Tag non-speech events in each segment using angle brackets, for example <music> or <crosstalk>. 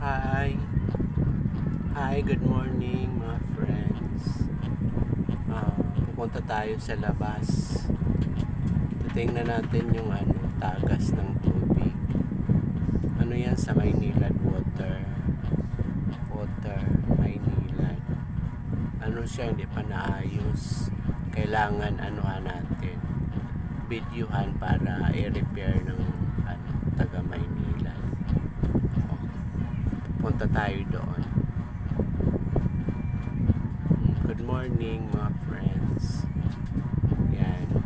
Hi. Hi, good morning mga friends. Ah, pupunta tayo sa labas. Titingnan natin yung ano, tagas ng tubig. Ano yan sa Maynilad Water. Water, Maynilad. Ano siya, hindi pa naayos. Kailangan anuhan natin. Videohan para i-repair ng ano, taga Maynilad. Punta tayo doon. Good morning mga friends. Yan.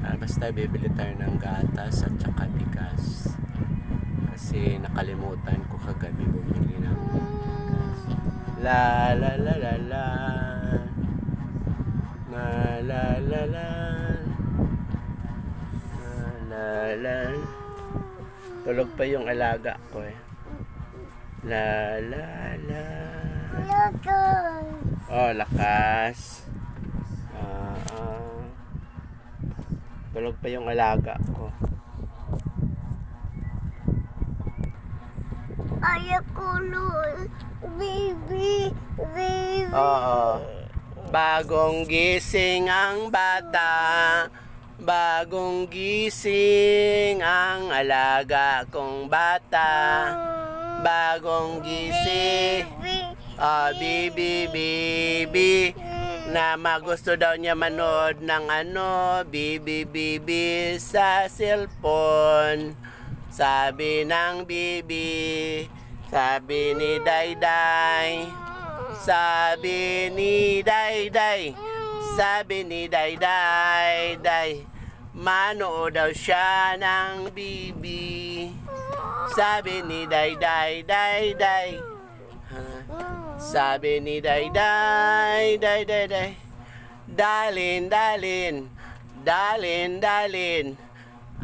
Ah, basta bibili tayo ng gatas at saka bigas. Kasi nakalimutan ko kagabi bumili ng bigas. La la la la la. La la la la. La la la. Tulog pa yung alaga ko eh. La la la. Oh, lakas. Ah, ah. Tulog pa yung alaga ko. Ayoko nun. Baby, baby. Oo. Bagong gising ang bata. Bagong gising ang alaga kong bata. Bagong gising. Ah, bibi, bibi. Na magusto daw niya manood ng ano, bibi, bibi sa cellphone. Sabi ng bibi, sabi ni Dayday, sabi ni Dayday, sabi ni Dayday, Day, manood daw siya ng bibi. Sabi ni Dayday, Dayday, sabi ni Day Day, Day Day Day. Dalin, dalin, dalin, dalin.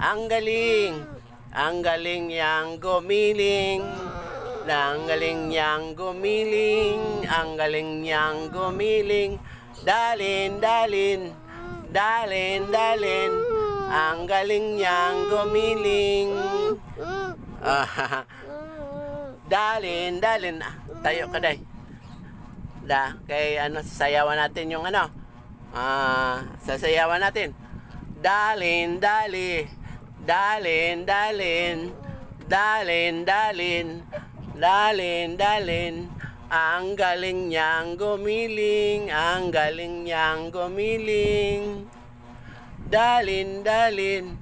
Ang galing, ang galing niyang gumiling. Ang galing niyang gumiling, ang galing niyang gumiling. Dalin, dalin, dalin, dalin. Ang galing niyang gumiling. Ah, dalin, dalin. Ah, Tayo ka, day. Da, kay ano, sasayawan natin yung ano. Ah, sasayawan natin. Dalin, dali. Dalin, dalin. Dalin, dalin. Dalin, dalin. Ang galing niyang gumiling, ang galing niyang gumiling. Dalin, dalin.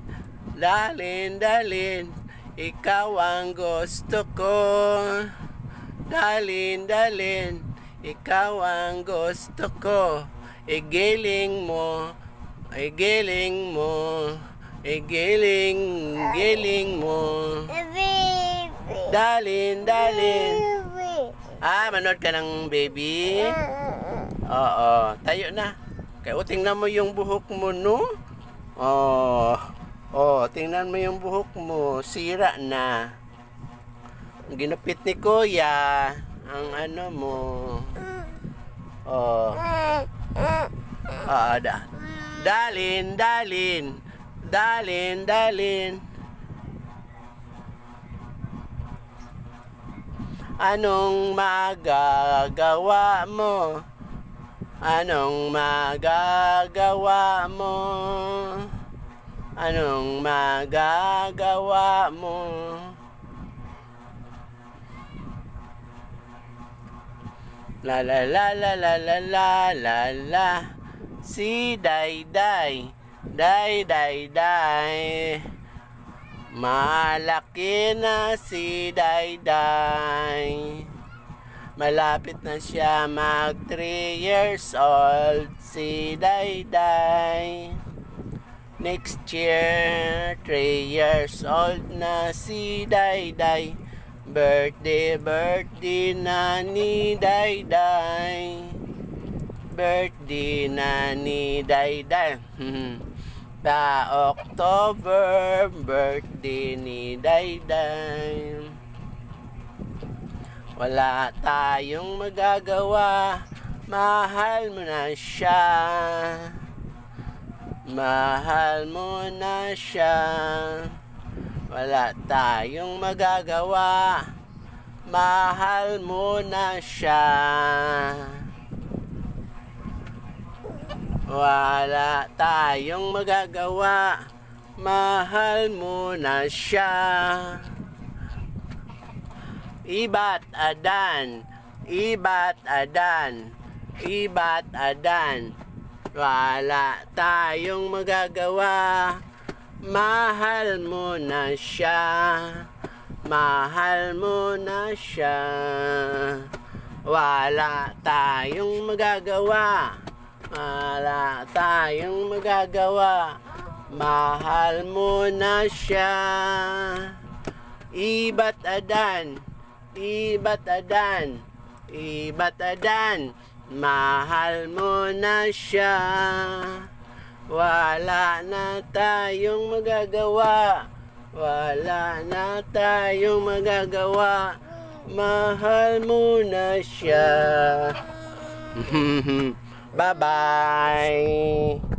Dalin, dalin. Ikaw ang gusto ko. Dalin, dalin. Ikaw ang gusto ko. Igiling mo. Igiling mo. Igiling, giling mo. Dalin, dalin. Ah, manood ka ng baby? <laughs> Oo, tayo na. Kaya o, tingnan mo yung buhok mo, no? Oh, oh, tingnan mo yung buhok mo. Sira na. Ginupit ni Kuya ang ano mo. Oh, ah, da. Dalin, dalin. Dalin, dalin. Anong magagawa mo? Anong magagawa mo? Anong magagawa mo? La la la la la la la la la. Si Day Day Day Day Day Malaki na si Day Day Malapit na siya mag 3 years old. Si Day Day Next year 3 years old na si Day Day. Birthday, birthday na ni Day Day. Birthday na ni Day Day. <laughs> Ta October, birthday ni Day Day. Wala tayong magagawa. Mahal mo na siya Mahal mo na siya Wala tayong magagawa Mahal mo na siya. Wala tayong magagawa. Mahal mo na siya. Ibat adan, ibat adan, ibat adan. Wala tayong magagawa. Mahal mo na siya. Mahal mo na siya. Wala tayong magagawa. Wala tayong magagawa. Mahal mo na siya. Ibat adan, ibat adan, ibat adan. Mahal mo na siya. Wala na tayong magagawa. Wala na tayong magagawa. Mahal mo na siya. <laughs> Bye-bye.